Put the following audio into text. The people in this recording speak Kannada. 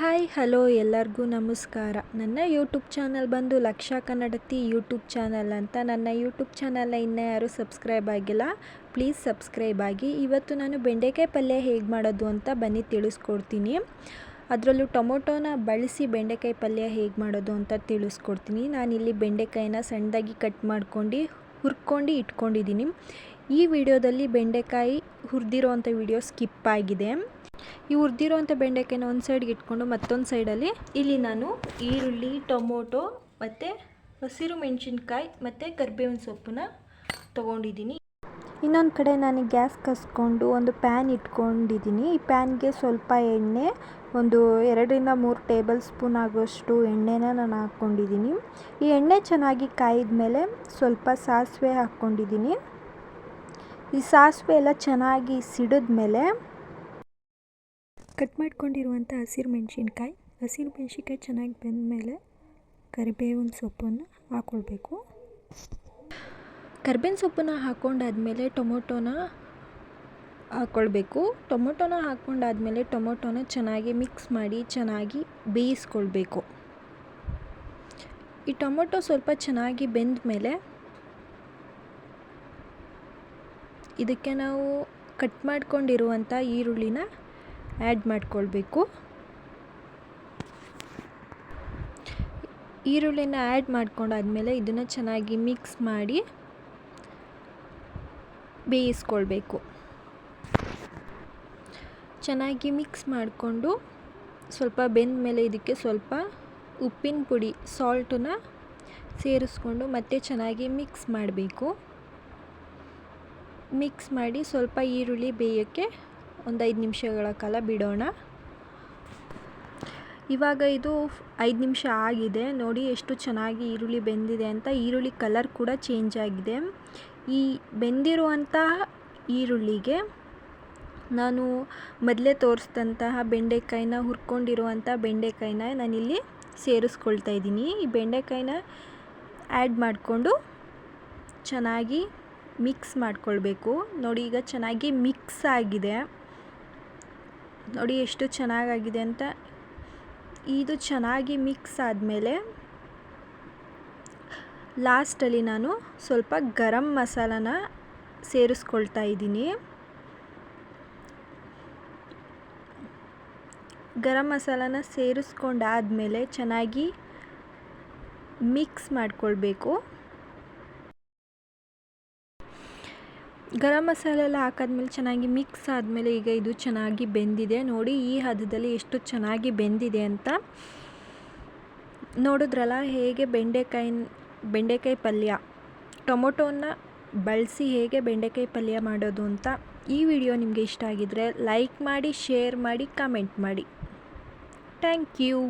ಹಾಯ್, ಹಲೋ ಎಲ್ಲರಿಗೂ ನಮಸ್ಕಾರ. ನನ್ನ ಯೂಟ್ಯೂಬ್ ಚಾನಲ್ ಬಂದು ಲಕ್ಷ ಕನ್ನಡತಿ ಯೂಟ್ಯೂಬ್ ಚಾನಲ್ ಅಂತ. ನನ್ನ ಯೂಟ್ಯೂಬ್ ಚಾನಲ್ನ ಇನ್ನೂ ಯಾರೂ ಸಬ್ಸ್ಕ್ರೈಬ್ ಆಗಿಲ್ಲ, ಪ್ಲೀಸ್ ಸಬ್ಸ್ಕ್ರೈಬ್ ಆಗಿ. ಇವತ್ತು ನಾನು ಬೆಂಡೆಕಾಯಿ ಪಲ್ಯ ಹೇಗೆ ಮಾಡೋದು ಅಂತ ಬನ್ನಿ ತಿಳಿಸ್ಕೊಡ್ತೀನಿ. ಅದರಲ್ಲೂ ಟೊಮೊಟೊನ ಬಳಸಿ ಬೆಂಡೆಕಾಯಿ ಪಲ್ಯ ಹೇಗೆ ಮಾಡೋದು ಅಂತ ತಿಳಿಸ್ಕೊಡ್ತೀನಿ. ನಾನಿಲ್ಲಿ ಬೆಂಡೆಕಾಯಿನ ಸಣ್ಣದಾಗಿ ಕಟ್ ಮಾಡ್ಕೊಂಡು, ಹುರ್ಕೊಂಡು ಇಟ್ಕೊಂಡಿದ್ದೀನಿ. ಈ ವಿಡಿಯೋದಲ್ಲಿ ಬೆಂಡೆಕಾಯಿ ಹುರಿದಿರೋ ಅಂಥ ವಿಡಿಯೋ ಸ್ಕಿಪ್ ಆಗಿದೆ. ಈ ಹುರಿದಿರೋಂಥ ಬೆಂಡೆಕಾಯಿನ ಒಂದು ಸೈಡ್ಗೆ ಇಟ್ಕೊಂಡು ಮತ್ತೊಂದು ಸೈಡಲ್ಲಿ ಇಲ್ಲಿ ನಾನು ಈರುಳ್ಳಿ, ಟೊಮೊಟೊ ಮತ್ತು ಹಸಿರು ಮೆಣಸಿನ್ಕಾಯಿ ಮತ್ತು ಕರಿಬೇವಿನ ಸೊಪ್ಪನ್ನ ತೊಗೊಂಡಿದ್ದೀನಿ. ಇನ್ನೊಂದು ಕಡೆ ನಾನು ಗ್ಯಾಸ್ ಕಸ್ಕೊಂಡು ಒಂದು ಪ್ಯಾನ್ ಇಟ್ಕೊಂಡಿದ್ದೀನಿ. ಈ ಪ್ಯಾನ್ಗೆ ಸ್ವಲ್ಪ ಎಣ್ಣೆ, ಒಂದು ಎರಡರಿಂದ ಮೂರು ಟೇಬಲ್ ಸ್ಪೂನ್ ಆಗೋಷ್ಟು ಎಣ್ಣೆನ ನಾನು ಹಾಕ್ಕೊಂಡಿದ್ದೀನಿ. ಈ ಎಣ್ಣೆ ಚೆನ್ನಾಗಿ ಕಾಯಿದ ಮೇಲೆ ಸ್ವಲ್ಪ ಸಾಸಿವೆ ಹಾಕ್ಕೊಂಡಿದ್ದೀನಿ. ಈ ಸಾಸಿವೆ ಎಲ್ಲ ಚೆನ್ನಾಗಿ ಸಿಡಿದ ಮೇಲೆ ಕಟ್ ಮಾಡ್ಕೊಂಡಿರುವಂಥ ಹಸಿರು ಮೆಣಸಿನ್ಕಾಯಿ. ಹಸಿರು ಮೆಣಸಿನ್ಕಾಯಿ ಚೆನ್ನಾಗಿ ಬೆಂದ ಮೇಲೆ ಕರಿಬೇವಿನ ಸೊಪ್ಪನ್ನು ಹಾಕ್ಕೊಳ್ಬೇಕು ಕರ್ಬೇವಿನ ಸೊಪ್ಪನ್ನು ಹಾಕ್ಕೊಂಡಾದ್ಮೇಲೆ ಟೊಮೊಟೊನ ಹಾಕ್ಕೊಳ್ಬೇಕು ಟೊಮೊಟೊನ ಹಾಕ್ಕೊಂಡಾದ್ಮೇಲೆ ಟೊಮೊಟೊನ ಚೆನ್ನಾಗಿ ಮಿಕ್ಸ್ ಮಾಡಿ ಚೆನ್ನಾಗಿ ಬೇಯಿಸ್ಕೊಳ್ಬೇಕು. ಈ ಟೊಮೊಟೊ ಸ್ವಲ್ಪ ಚೆನ್ನಾಗಿ ಬೆಂದ ಮೇಲೆ ಇದಕ್ಕೆ ನಾವು ಕಟ್ ಮಾಡ್ಕೊಂಡಿರುವಂಥ ಈರುಳ್ಳಿನ ಆ್ಯಡ್ ಮಾಡ್ಕೊಳ್ಬೇಕು. ಈರುಳ್ಳಿನ ಆ್ಯಡ್ ಮಾಡ್ಕೊಂಡಾದ್ಮೇಲೆ ಇದನ್ನು ಚೆನ್ನಾಗಿ ಮಿಕ್ಸ್ ಮಾಡಿ ಬೇಯಿಸ್ಕೊಳ್ಬೇಕು. ಚೆನ್ನಾಗಿ ಮಿಕ್ಸ್ ಮಾಡಿಕೊಂಡು ಸ್ವಲ್ಪ ಬೆಂದ ಮೇಲೆ ಇದಕ್ಕೆ ಸ್ವಲ್ಪ ಉಪ್ಪಿನ ಪುಡಿ, ಸಾಲ್ಟನ್ನ ಸೇರಿಸ್ಕೊಂಡು ಮತ್ತೆ ಚೆನ್ನಾಗಿ ಮಿಕ್ಸ್ ಮಾಡಬೇಕು. ಮಿಕ್ಸ್ ಮಾಡಿ ಸ್ವಲ್ಪ ಈರುಳ್ಳಿ ಬೇಯೋಕ್ಕೆ ಒಂದು ಐದು ನಿಮಿಷಗಳ ಕಾಲ ಬಿಡೋಣ. ಇವಾಗ ಇದು ಐದು ನಿಮಿಷ ಆಗಿದೆ. ನೋಡಿ ಎಷ್ಟು ಚೆನ್ನಾಗಿ ಈರುಳ್ಳಿ ಬೆಂದಿದೆ ಅಂತ. ಈರುಳ್ಳಿ ಕಲರ್ ಕೂಡ ಚೇಂಜ್ ಆಗಿದೆ. ಈ ಬೆಂದಿರುವಂತಹ ಈರುಳ್ಳಿಗೆ ನಾನು ಮೊದಲೇ ತೋರಿಸಿದಂತಹ ಬೆಂಡೆಕಾಯಿನ ಹುರ್ಕೊಂಡಿರುವಂಥ ಬೆಂಡೆಕಾಯಿನ ನಾನಿಲ್ಲಿ ಸೇರಿಸ್ಕೊಳ್ತಾ ಇದ್ದೀನಿ. ಈ ಬೆಂಡೆಕಾಯಿನ ಆ್ಯಡ್ ಮಾಡಿಕೊಂಡು ಚೆನ್ನಾಗಿ ಮಿಕ್ಸ್ ಮಾಡ್ಕೊಳ್ಬೇಕು. ನೋಡಿ ಈಗ ಚೆನ್ನಾಗಿ ಮಿಕ್ಸ್ ಆಗಿದೆ. ನೋಡಿ ಎಷ್ಟು ಚೆನ್ನಾಗಾಗಿದೆ ಅಂತ. ಇದು ಚೆನ್ನಾಗಿ ಮಿಕ್ಸ್ ಆದಮೇಲೆ ಲಾಸ್ಟಲ್ಲಿ ನಾನು ಸ್ವಲ್ಪ ಗರಂ ಮಸಾಲನ ಸೇರಿಸ್ಕೊಳ್ತಾ ಇದ್ದೀನಿ. ಗರಂ ಮಸಾಲನ ಸೇರಿಸ್ಕೊಂಡಾದ್ಮೇಲೆ ಚೆನ್ನಾಗಿ ಮಿಕ್ಸ್ ಮಾಡಿಕೊಳ್ಬೇಕು. ಗರಂ ಮಸಾಲೆ ಎಲ್ಲ ಹಾಕಾದ್ಮೇಲೆ ಚೆನ್ನಾಗಿ ಮಿಕ್ಸ್ ಆದಮೇಲೆ ಈಗ ಇದು ಚೆನ್ನಾಗಿ ಬೆಂದಿದೆ. ನೋಡಿ ಈ ಹದದಲ್ಲಿ ಎಷ್ಟು ಚೆನ್ನಾಗಿ ಬೆಂದಿದೆ ಅಂತ. ನೋಡಿದ್ರಲ್ಲ ಹೇಗೆ ಬೆಂಡೆಕಾಯಿ ಬೆಂಡೆಕಾಯಿ ಪಲ್ಯ. ಟೊಮೊಟೊನ ಬಳಸಿ ಹೇಗೆ ಬೆಂಡೆಕಾಯಿ ಪಲ್ಯ ಮಾಡೋದು ಅಂತ ಈ ವಿಡಿಯೋ ನಿಮಗೆ ಇಷ್ಟ ಆಗಿದ್ರೆ ಲೈಕ್ ಮಾಡಿ, ಶೇರ್ ಮಾಡಿ, ಕಮೆಂಟ್ ಮಾಡಿ. Thank you.